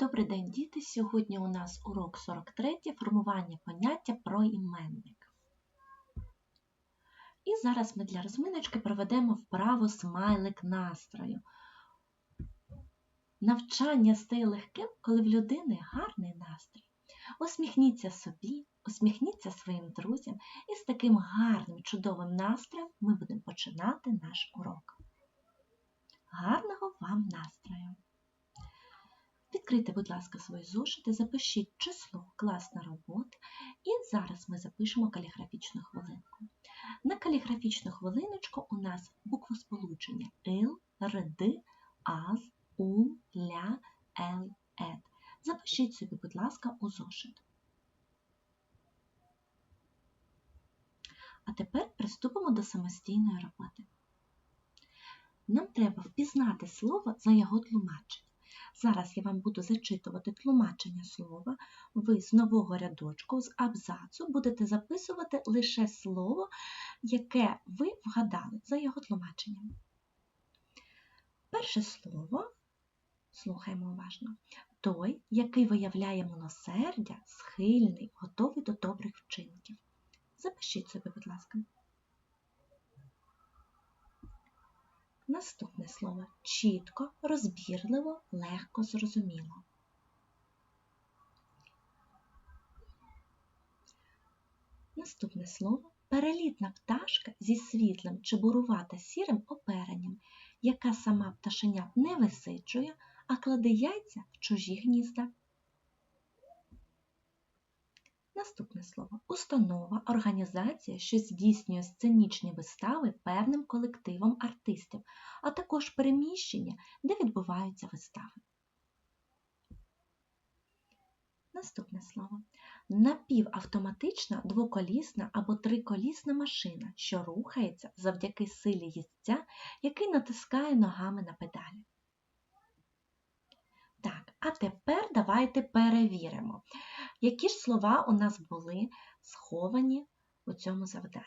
Добрий день, діти! Сьогодні у нас урок 43 формування поняття про іменник. І зараз ми для розминочки проведемо вправо смайлик настрою. Навчання стає легким, коли в людини гарний настрій. Усміхніться собі, усміхніться своїм друзям, і з таким гарним, чудовим настроєм ми будемо починати наш урок. Гарного вам настрою! Відкрийте, будь ласка, свої зошити, запишіть число, класна робота. І зараз ми запишемо каліграфічну хвилинку. На каліграфічну хвилиночку у нас буквосполучення Ил, РД, АЗ, У, Ля, Л, Ед. Запишіть собі, будь ласка, у зошит. А тепер приступимо до самостійної роботи. Нам треба впізнати слово за його тлумачення. Зараз я вам буду зачитувати тлумачення слова. Ви з нового рядочку, з абзацу будете записувати лише слово, яке ви вгадали за його тлумаченням. Перше слово, слухаємо уважно, той, який виявляє милосердя, схильний, готовий до добрих вчинків. Запишіть собі, будь ласка. Наступне слово чітко, розбірливо, легко зрозуміло. Наступне слово перелітна пташка зі світлим чи бурувато сірим оперенням, яка сама пташенят не висиджує, а кладе яйця в чужі гнізда. Наступне слово установа, організація, що здійснює сценічні вистави певним колективом артистів, а також переміщення, де відбуваються вистави. Наступне слово напівавтоматична двоколісна або триколісна машина, що рухається завдяки силі їздця, який натискає ногами на педалі. А тепер давайте перевіримо, які ж слова у нас були сховані у цьому завданні.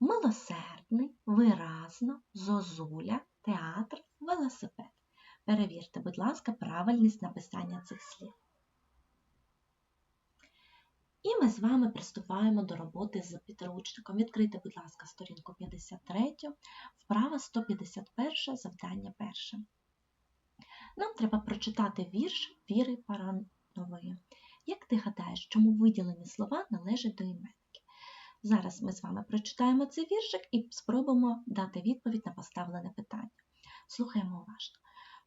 Милосердний, виразно, зозуля, театр, велосипед. Перевірте, будь ласка, правильність написання цих слів. І ми з вами приступаємо до роботи з підручником. Відкрийте, будь ласка, сторінку 53, вправа 151, завдання перше. Нам треба прочитати вірш Віри Паранової. Як ти гадаєш, чому виділені слова належать до іменників? Зараз ми з вами прочитаємо цей віршик і спробуємо дати відповідь на поставлене питання. Слухаємо уважно.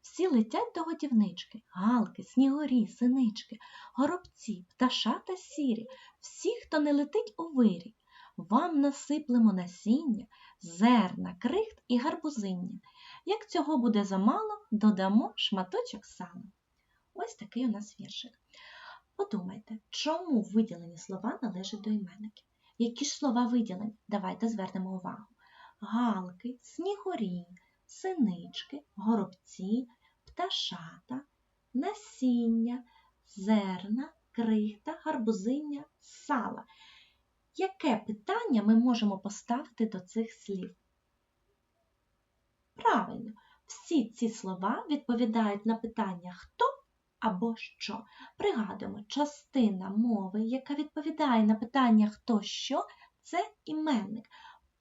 Всі летять до годівнички, галки, снігорі, синички, горобці, пташата сірі, всі, хто не летить у вирі. Вам насиплемо насіння, зерна, крихт і гарбузиння. Як цього буде замало, додамо шматочок сала. Ось такий у нас віршик. Подумайте, чому виділені слова належать до іменників? Які ж слова виділені? Давайте звернемо увагу. Галки, снігурі, синички, горобці, пташата, насіння, зерна, крихта, гарбузиння, сала. Яке питання ми можемо поставити до цих слів? Правильно, всі ці слова відповідають на питання хто або що. Пригадуємо, частина мови, яка відповідає на питання хто що, це іменник.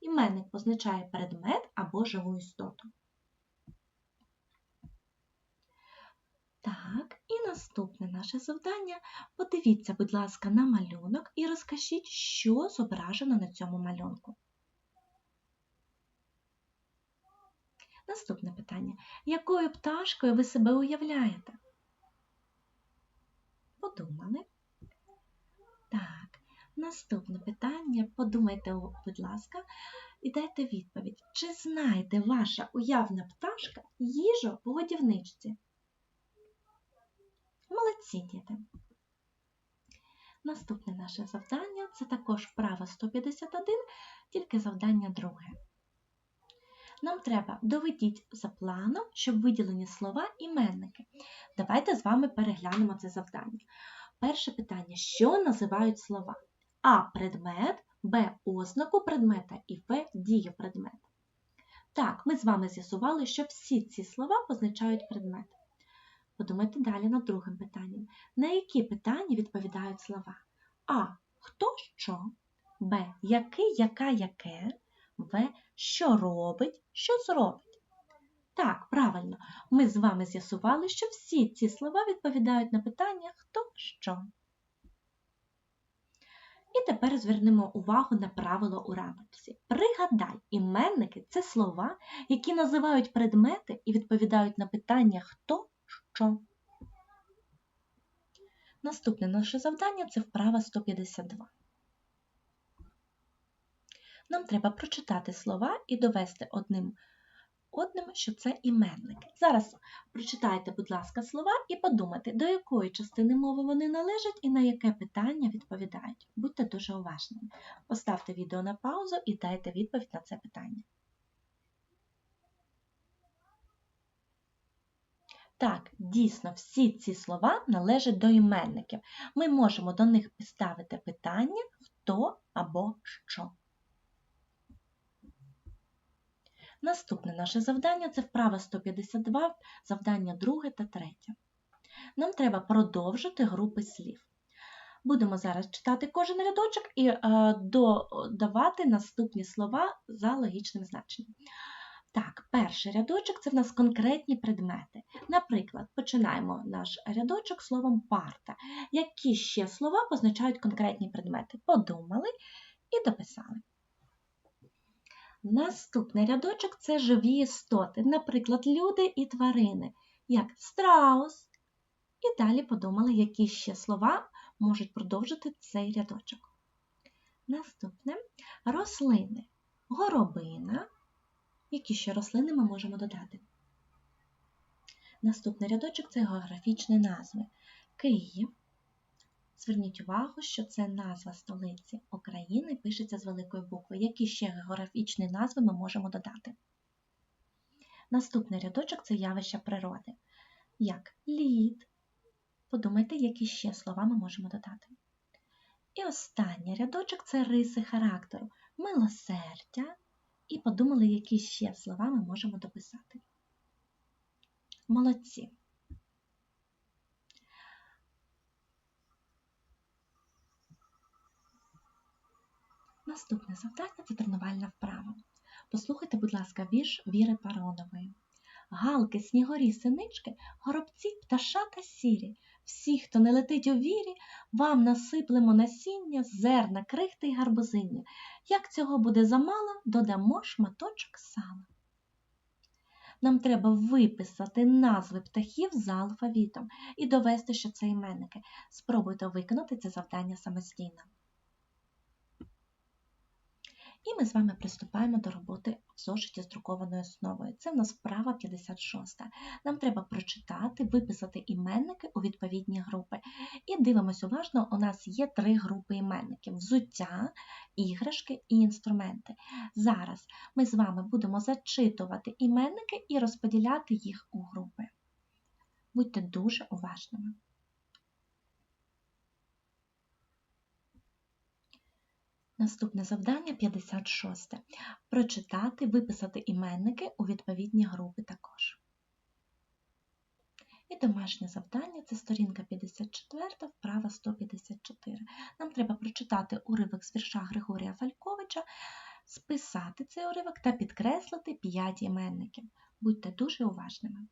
Іменник позначає предмет або живу істоту. Так, і наступне наше завдання. Подивіться, будь ласка, на малюнок і розкажіть, що зображено на цьому малюнку. Наступне питання. Якою пташкою ви себе уявляєте? Подумали? Так, наступне питання. Подумайте, будь ласка, і дайте відповідь. Чи знайде ваша уявна пташка їжу в годівничці? Молодці діти. Наступне наше завдання це також вправа 151, тільки завдання друге. Нам треба доведіть за планом, щоб виділені слова іменники. Давайте з вами переглянемо це завдання. Перше питання: що називають слова? А. Предмет, Б. Ознаку предмета і В. Дію предмета. Так, ми з вами з'ясували, що всі ці слова позначають предмет. Подумайте далі над другим питанням. На які питання відповідають слова? А. Хто що? Б. Який, яка, яке? В. Що робить, що зробить? Так, правильно, ми з вами з'ясували, що всі ці слова відповідають на питання хто що. І тепер звернемо увагу на правило у рамочці. Пригадай, іменники це слова, які називають предмети і відповідають на питання хто що. Наступне наше завдання це вправа 152. Нам треба прочитати слова і довести одним одним, що це іменники. Зараз прочитайте, будь ласка, слова і подумайте, до якої частини мови вони належать і на яке питання відповідають. Будьте дуже уважними. Поставте відео на паузу і дайте відповідь на це питання. Так, дійсно, всі ці слова належать до іменників. Ми можемо до них поставити питання хто або що. Наступне наше завдання це вправа 152, завдання друге та третє. Нам треба продовжити групи слів. Будемо зараз читати кожен рядочок і е, додавати наступні слова за логічним значенням. Так, перший рядочок це в нас конкретні предмети. Наприклад, починаємо наш рядочок словом парта. Які ще слова позначають конкретні предмети? Подумали і дописали. Наступний рядочок це живі істоти, наприклад, люди і тварини, як страус. І далі подумали, які ще слова можуть продовжити цей рядочок. Наступне рослини, горобина. Які ще рослини ми можемо додати? Наступний рядочок це географічні назви. Київ. Зверніть увагу, що це назва столиці України пишеться з великої букви. Які ще географічні назви ми можемо додати? Наступний рядочок це явища природи. Як лід. Подумайте, які ще слова ми можемо додати. І останній рядочок це риси характеру, милосердя. І подумали, які ще слова ми можемо дописати. Молодці. Наступне завдання це тренувальна вправа. Послухайте, будь ласка, вірш Віри Паронової. Галки, снігорі, синички, горобці, пташата сірі. Всі, хто не летить у вірі, вам насиплемо насіння, зерна, крихти й гарбузиння. Як цього буде замало, додамо шматочок сала. Нам треба виписати назви птахів за алфавітом і довести, що це іменники. Спробуйте виконати це завдання самостійно. І ми з вами приступаємо до роботи в зошиті з друкованою основою. Це в нас вправа 56. Нам треба прочитати, виписати іменники у відповідні групи. І дивимось уважно, у нас є три групи іменників: взуття, іграшки і інструменти. Зараз ми з вами будемо зачитувати іменники і розподіляти їх у групи. Будьте дуже уважними. Наступне завдання 56. Прочитати, виписати іменники у відповідні групи також. І домашнє завдання це сторінка 54, вправа 154. Нам треба прочитати уривок з вірша Григорія Фальковича, списати цей уривок та підкреслити 5 іменників. Будьте дуже уважними.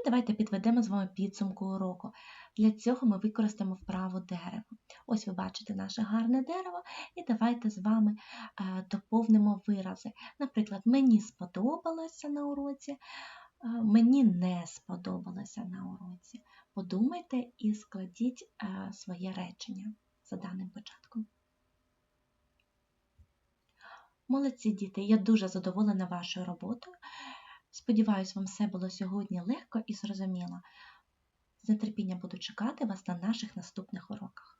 І давайте підведемо з вами підсумку уроку. Для цього ми використаємо вправу дерево. Ось ви бачите наше гарне дерево, і давайте з вами е, доповнимо вирази. Наприклад, мені сподобалося на уроці, е, мені не сподобалося на уроці. Подумайте і складіть е, своє речення за даним початком. Молодці діти, я дуже задоволена вашою роботою. Сподіваюсь, вам все було сьогодні легко і зрозуміло. З нетерпіння буду чекати вас на наших наступних уроках.